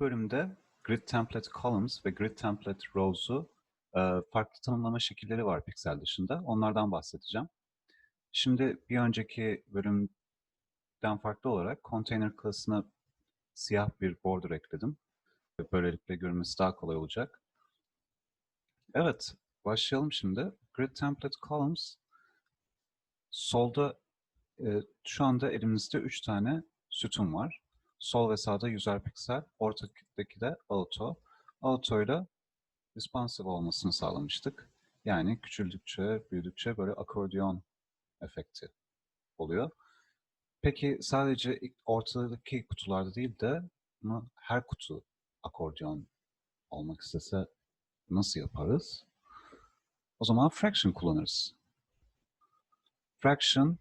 bölümde Grid Template Columns ve Grid Template Rows'u e, farklı tanımlama şekilleri var Pixel dışında. Onlardan bahsedeceğim. Şimdi bir önceki bölümden farklı olarak Container klasına siyah bir border ekledim. Böylelikle görünmesi daha kolay olacak. Evet, başlayalım şimdi. Grid Template Columns solda e, şu anda elimizde 3 tane sütun var. Sol ve sağda yüzer piksel, ortadaki de auto. Auto ile responsive olmasını sağlamıştık. Yani küçüldükçe, büyüdükçe böyle akordeon efekti oluyor. Peki sadece ortadaki kutularda değil de her kutu akordeon olmak istese nasıl yaparız? O zaman fraction kullanırız. Fraction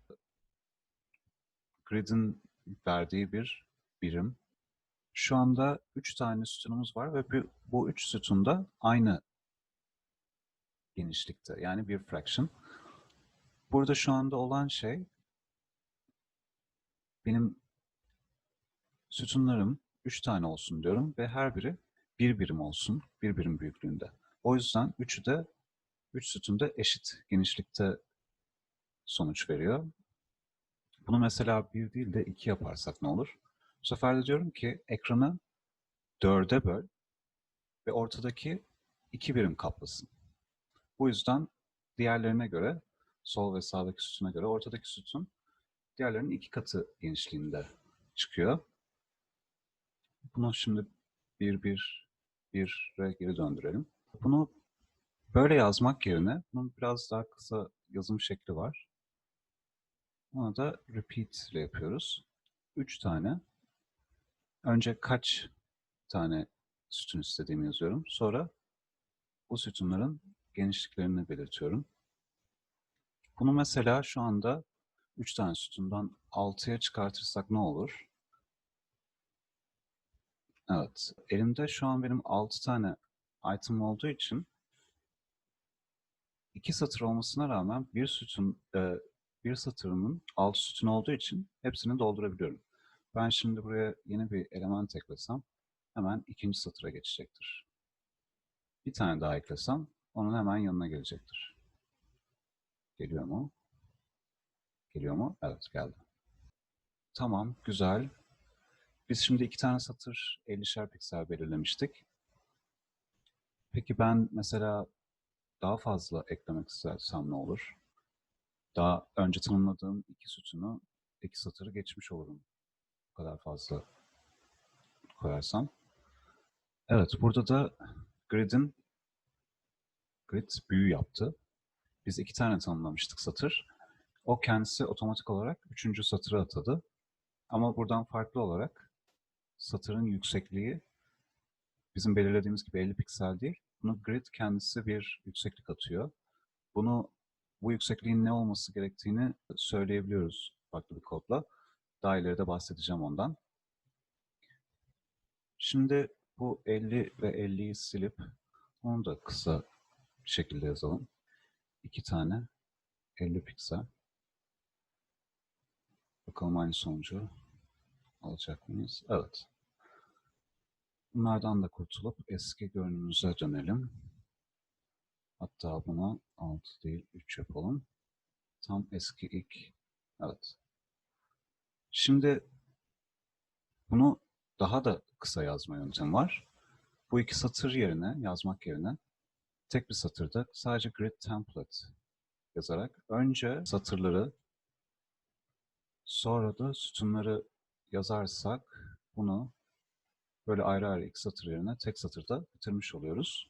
grid'in verdiği bir birim. Şu anda 3 tane sütunumuz var ve bu 3 sütunda aynı genişlikte. Yani bir fraction. Burada şu anda olan şey benim sütunlarım 3 tane olsun diyorum ve her biri bir birim olsun, bir birim büyüklüğünde. O yüzden üçü de 3 sütunda eşit genişlikte sonuç veriyor. Bunu mesela bir değil de iki yaparsak ne olur? Bu sefer de diyorum ki ekranı dörde böl ve ortadaki iki birim kaplasın. Bu yüzden diğerlerine göre, sol ve sağdaki sütuna göre ortadaki sütun diğerlerinin iki katı genişliğinde çıkıyor. Bunu şimdi bir bir bir'e geri döndürelim. Bunu böyle yazmak yerine bunun biraz daha kısa yazım şekli var. Ona da repeat ile yapıyoruz. Üç tane. Önce kaç tane sütun istediğimi yazıyorum. Sonra bu sütunların genişliklerini belirtiyorum. Bunu mesela şu anda 3 tane sütundan 6'ya çıkartırsak ne olur? Evet. Elimde şu an benim 6 tane item olduğu için iki satır olmasına rağmen bir sütun e, bir satırımın 6 sütun olduğu için hepsini doldurabiliyorum. Ben şimdi buraya yeni bir element eklesem hemen ikinci satıra geçecektir. Bir tane daha eklesem onun hemen yanına gelecektir. Geliyor mu? Geliyor mu? Evet geldi. Tamam, güzel. Biz şimdi iki tane satır 50'şer piksel belirlemiştik. Peki ben mesela daha fazla eklemek istersem ne olur? Daha önce tanımladığım iki sütunu, iki satırı geçmiş olurum. Bu kadar fazla koyarsam. Evet, burada da grid'in grid büyü yaptı. Biz iki tane tanımlamıştık satır. O kendisi otomatik olarak üçüncü satırı atadı. Ama buradan farklı olarak satırın yüksekliği bizim belirlediğimiz gibi 50 piksel değil. Bunu grid kendisi bir yükseklik atıyor. Bunu bu yüksekliğin ne olması gerektiğini söyleyebiliyoruz farklı bir kodla. Daha ileride bahsedeceğim ondan. Şimdi bu 50 ve 50'yi silip onu da kısa bir şekilde yazalım. İki tane 50 piksel. Bakalım aynı sonucu alacak mıyız? Evet. Bunlardan da kurtulup eski görünümüze dönelim. Hatta buna 6 değil 3 yapalım. Tam eski ilk. Evet. Şimdi bunu daha da kısa yazma yöntemi var. Bu iki satır yerine, yazmak yerine tek bir satırda sadece grid template yazarak önce satırları sonra da sütunları yazarsak bunu böyle ayrı ayrı iki satır yerine tek satırda bitirmiş oluyoruz.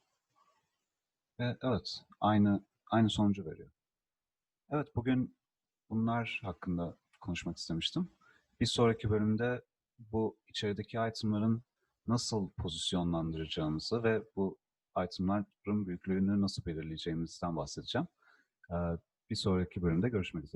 Ve evet, aynı aynı sonucu veriyor. Evet, bugün bunlar hakkında konuşmak istemiştim. Bir sonraki bölümde bu içerideki itemların nasıl pozisyonlandıracağımızı ve bu itemların büyüklüğünü nasıl belirleyeceğimizden bahsedeceğim. Bir sonraki bölümde görüşmek üzere.